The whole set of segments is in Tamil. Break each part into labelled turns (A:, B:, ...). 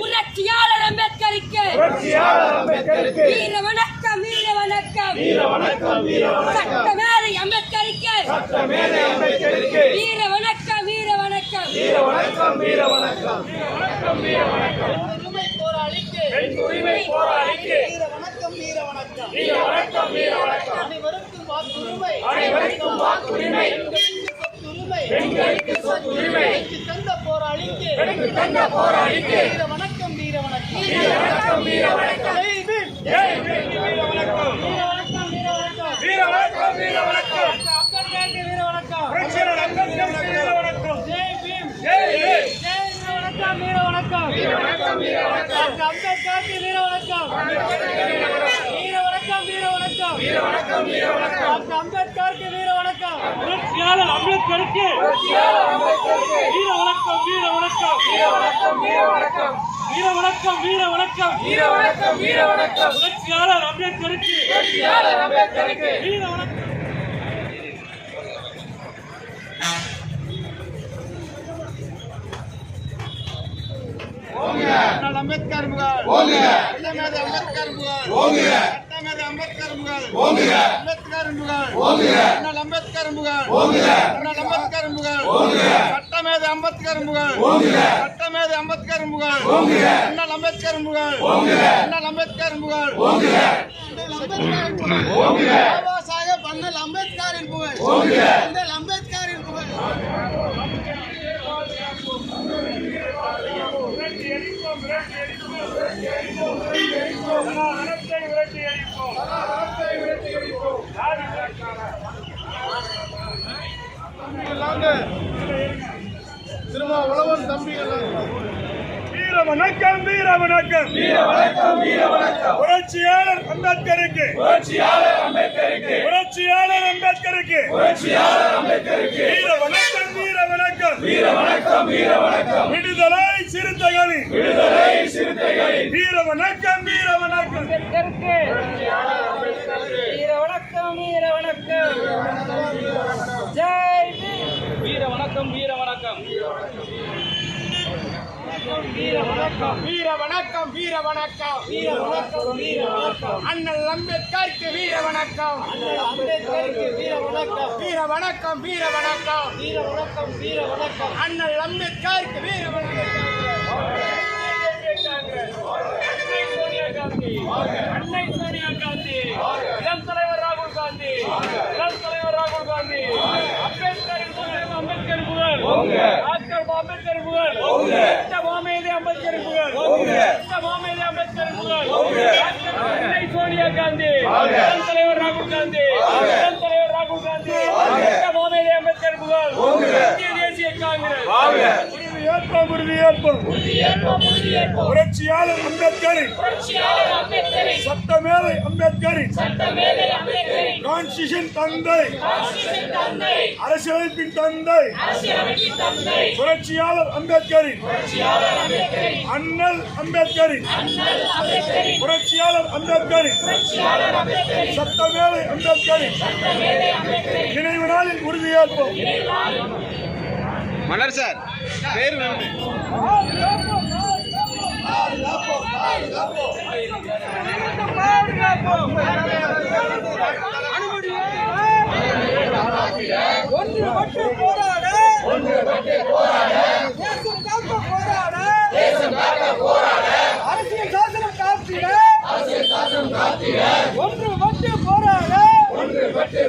A: புரட்சியாளர் அம்பேத்கருக்கு. புரட்சியாளர் அம்பேத்கருக்கு.
B: வீர வணக்கம் வீர வணக்கம்
A: வீர வணக்கம் வீர வணக்கம்
B: சட்டமேதை அம்பேத்கருக்கு
A: சட்டமேதை அம்பேத்கருக்கு
C: போராளிக்கு
A: போராளிக்கு.
C: அனைவருக்கும் வாக்குரிமை.
A: அனைவருக்கும் வாக்குரிமை
C: பெண்களுக்கு சொத்துரிமை தந்த போராளிக்கு
A: தந்த போராளிக்கு
C: வீர வணக்கம் வீர வணக்கம்
A: வீர வணக்கம் வீர வணக்கம்
C: ஜெய் பீம்
A: ஜெய் பீம் வீர வணக்கம்
C: வீர வணக்கம் வீர வணக்கம்
A: வீர வணக்கம் வீர வணக்கம்
C: அம்பேத்கருக்கு வீர வணக்கம்
A: புரட்சியாளர் அம்பேத்கருக்கு வீர வணக்கம்
C: ஜெய் பீம்
A: ஜெய் ஜெய்
C: ஜெய் வீர வணக்கம் வீர வணக்கம்
A: வீர வணக்கம் வீர வணக்கம்
C: டாக்டர் அம்பேத்கருக்கு வீர வணக்கம் வீர வணக்கம் வீர வணக்கம்
A: வீர வணக்கம் வீர வணக்கம்
C: டாக்டர் அம்பேத்கருக்கு வீர வணக்கம்.
A: அம்பேத்கருக்கு
C: வீர வணக்கம் வீர வணக்கம்.
A: வீர வணக்கம் வீர வணக்கம்.
C: வீர வணக்கம் வீர வணக்கம்.
A: வீர வணக்கம் வீர வணக்கம்
C: புரட்சியாளர் அம்பேத்கருக்கு
A: புரட்சியாளர் அம்பேத்கருக்கு
C: வீர வணக்கம் அம்பேத்கர் சட்டமேதை அம்பேத்கர் சட்டமேதை அம்பேத்கர் புகழ் அம்பேத்கர் புகழ் அண்ணல் அம்பேத்கர் புகழ் அண்ணல் அம்பேத்கர் புகழ் சட்டமேதை அம்பேத்கர் புகழ் சட்டமேதை அம்பேத்கர் புகழ் அண்ணல் அம்பேத்கர் புகழ் அண்ணல் அம்பேத்கர் புகழ் பாபா சாஹேப் அண்ணல் அம்பேத்கரின் புகழ். அண்ணல் அம்பேத்கரின் புகழ்.
D: வீர வணக்கம் வீர வணக்கம்.
A: வீர வணக்கம் வீர வணக்கம்.
D: புரட்சியாளர் அம்பேத்கருக்கு.
A: புரட்சியாளர் அம்பேத்கருக்கு.
D: புரட்சியாளர் அம்பேத்கருக்கு.
A: புரட்சியாளர் அம்பேத்கருக்கு.
D: வீர வணக்கம் வீர வணக்கம்.
A: வீர வணக்கம் வீர வணக்கம்.
D: விடுதலை சிறுத்தைகளின்
A: விடுதலை சிறுத்தைகளின்
D: வீர வணக்கம் வீர வணக்கம்.
C: வீர வணக்கம் வீர வணக்கம். ஜெய் வீர வணக்கம் வீர வணக்கம். வீர வணக்கம் வீர வணக்கம் வீர வணக்கம் வீர வணக்கம் வீர வணக்கம் அண்ணல் அம்பேத்கருக்கு வீர வணக்கம் அம்பேத்கருக்கு வீர வணக்கம் வீர வணக்கம் வீர வணக்கம் வீர வணக்கம் வீர வணக்கம் அண்ணல் அம்பேத்கருக்கு வீர வணக்கம்
D: உறுதியேற்போம் புரட்சியாளர் அம்பேத்கரின் சட்டமேதை அம்பேத்கரின் கான்ஸ்டியூஷன் தந்தை அரசியலமைப்பின் தந்தை புரட்சியாளர் அம்பேத்கரின் அண்ணல் அம்பேத்கரின் புரட்சியாளர் அம்பேத்கரின் சட்டமேதை அம்பேத்கரின் நினைவு நாளில் உறுதியேற்போம்.
E: மலர் சார். பேர்
C: ஒன்று மட்டும் போராட ஒன்று மட்டும் போராட தேசம் காக்க போராட தேசம் காக்க போராட அரசியல் சாசனம் காத்திட. அரசியல் சாசனம் காத்திட ஒன்று போராட. ஒன்று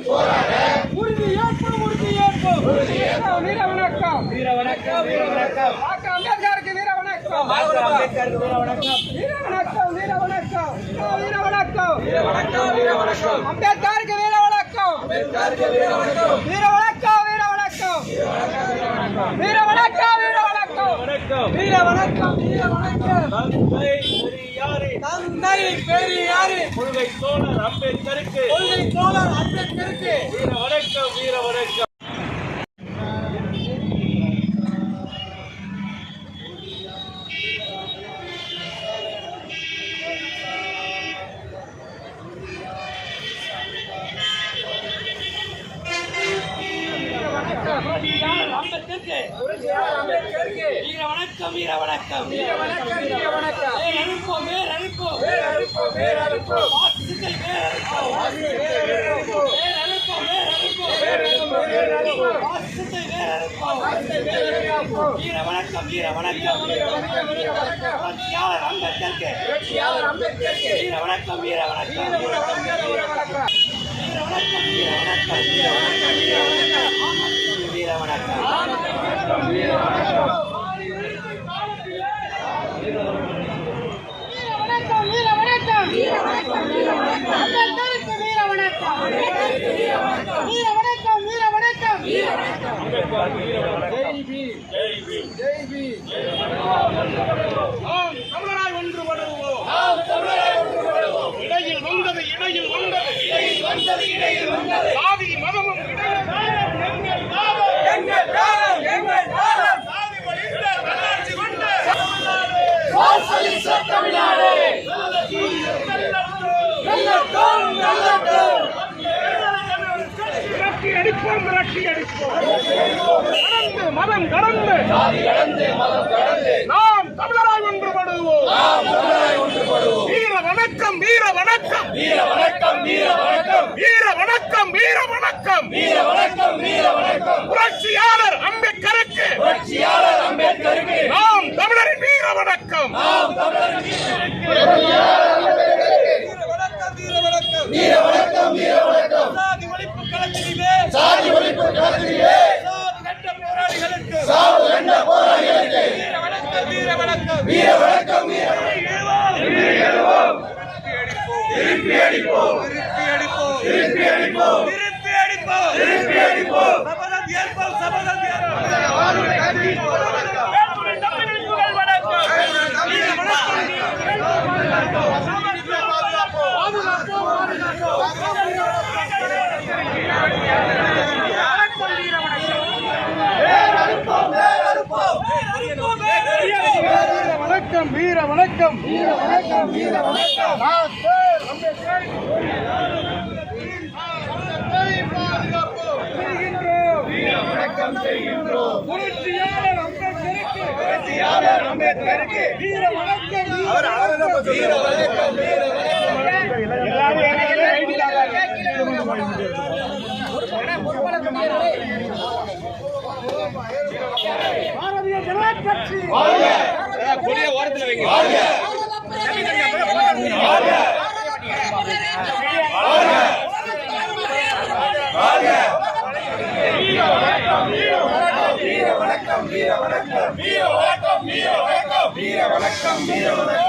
C: போராட வீர வணக்கம் வீர வணக்கம் வீர வணக்கம் டாக்டர் அம்பேத்கருக்கு வீர வணக்கம் டாக்டர் அம்பேத்கருக்கு வீர வணக்கம் வீர வணக்கம் வீர வணக்கம் வீர வணக்கம் வீர வணக்கம் வீர வணக்கம் அம்பேத்கருக்கு வீர வணக்கம் அம்பேத்கருக்கு வீர வணக்கம் வீர வணக்கம் வீர வணக்கம் வீர வணக்கம் வீர வணக்கம் வீர வணக்கம் வீர வணக்கம் தந்தை பெரியாரு
D: கொள்கை தோழர் அம்பேத்கருக்கு
C: கொள்கை தோழர் அம்பேத்கருக்கு
D: வீர
C: அம்பேத்கருக்கு வீர வணக்கம் வீர வணக்கம் வீர வணக்கம் வீர வணக்கம்
A: வேறறுப்போம் வேறறுப்போம்
E: வேறறுப்போம் வேறறுப்போம்
A: பாசிசத்தை வேறறுப்போம் வீர வணக்கம் வீர வணக்கம் புரட்சியாளர் அம்பேத்கருக்கு. வீர வணக்கம் வீர வணக்கம் வீர வணக்கம் வீர வணக்கம் வீர வணக்கம் வீர
D: தமிழராய் ஒன்று படுவோம். இடையில் வந்தது இடையில் வந்தது.
E: இடையில் வந்தது
D: இடையில்
E: வந்தது.
D: சாதி கடந்து மதம் கடந்து. நாம் தமிழராய் ஒன்றுபடுவோம்.
E: நாம் தமிழராய் ஒன்றுபடுவோம்.
D: வீர வணக்கம் வீர வணக்கம்.
E: வீர வணக்கம் வீர வணக்கம்.
D: வீர வணக்கம் வீர வணக்கம்.
E: வீர வணக்கம் வீர வணக்கம்.
D: புரட்சியாளர் அம்பேத்கருக்கு.
E: புரட்சியாளர் அம்பேத்கருக்கு.
D: நாம் தமிழரின் வீர வணக்கம்.
E: நாம் தமிழர்
A: வீர வணக்கம் வீர வணக்கம்.
E: வீர வணக்கம் வீர வணக்கம்.
A: சாதி ஒழிப்பு களத்திலே.
E: சாதி ஒழிப்பு களத்திலே. சாவு கண்ட போராளிகளுக்கு
A: வணக்கம்.
D: புரட்சியாளர் பாரதிய ஜனதா கட்சி
E: வாழ்க வீர வணக்கம் வீர வணக்கம் வீர வணக்கம் வீர வணக்கம் வீர வணக்கம் வீர வணக்கம் வீர வணக்கம் வீர